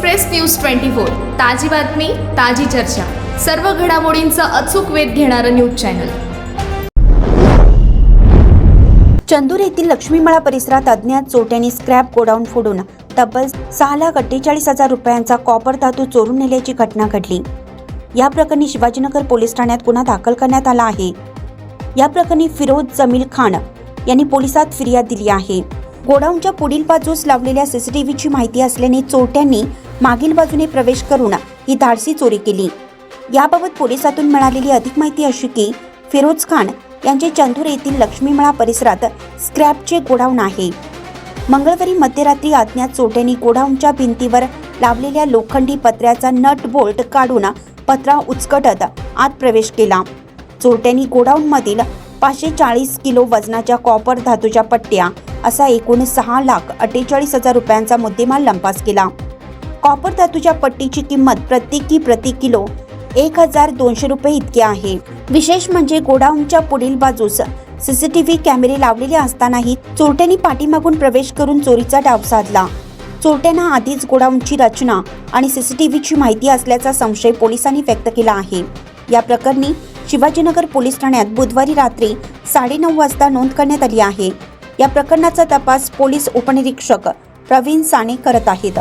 Express news twenty four ताजी बातमी ताजी चर्चा. सर्व घडामोडींचा अचूक वेध घेणारं न्यूज चॅनल. चंदूर येथील लक्ष्मीमळा परिसरात अज्ञात चोट्यांनी स्क्रॅप गोडाऊन फोडून तब्बल सहा लाख अठ्ठेचाळीस हजार रुपयांचा कॉपर धातू चोरून नेल्याची घटना घडली. या प्रकरणी शिवाजीनगर पोलीस ठाण्यात गुन्हा दाखल करण्यात आला आहे. या प्रकरणी फिरोज जमील खान यांनी पोलिसात फिर्याद दिली आहे. गोडाऊनच्या पुढील बाजूस लावलेल्या सीसीटीव्हीची माहिती असल्याने चोरट्यांनी मागील बाजूने प्रवेश करून ही धाडसी चोरी केली. याबाबत पोलिसातून मिळालेली अधिक माहिती अशी की फिरोज खान यांचे चंदूर येथील लक्ष्मीमळा परिसरात स्क्रॅपचे गोडाऊन आहे. मंगळवारी मध्यरात्री अज्ञात चोरट्यांनी गोडाऊनच्या भिंतीवर लावलेल्या लोखंडी पत्र्याचा नट बोल्ट काढून पत्रा उचकटत आत प्रवेश केला. चोरट्यांनी गोडाऊनमधील पाचशे चाळीस किलो वजनाच्या कॉपर धातूच्या पट्ट्या असा एकूण सहा लाख अठ्ठेचाळीस हजार रुपयांचा मुद्देमाल लंपास केला. कॉपर धातूच्या पट्टीची किंमत प्रत्येकी प्रति किलो एक हजार दोनशे रुपये इतकी आहे. विशेष म्हणजे गोडाऊनच्या पुढील बाजूस सीसीटीव्ही कॅमेरे लावलेले असतानाही चोरट्यांनी पाठीमागून प्रवेश करून चोरीचा डाव साधला. चोरट्यांना आधीच गोडाऊनची रचना आणि सीसीटीव्हीची माहिती असल्याचा संशय पोलिसांनी व्यक्त केला आहे. या प्रकरणी शिवाजीनगर पोलीस ठाण्यात बुधवारी रात्री साडेनऊ वाजता नोंद करण्यात आली आहे. या प्रकरणाचा तपास पोलीस उपनिरीक्षक प्रवीण साने करत आहेत.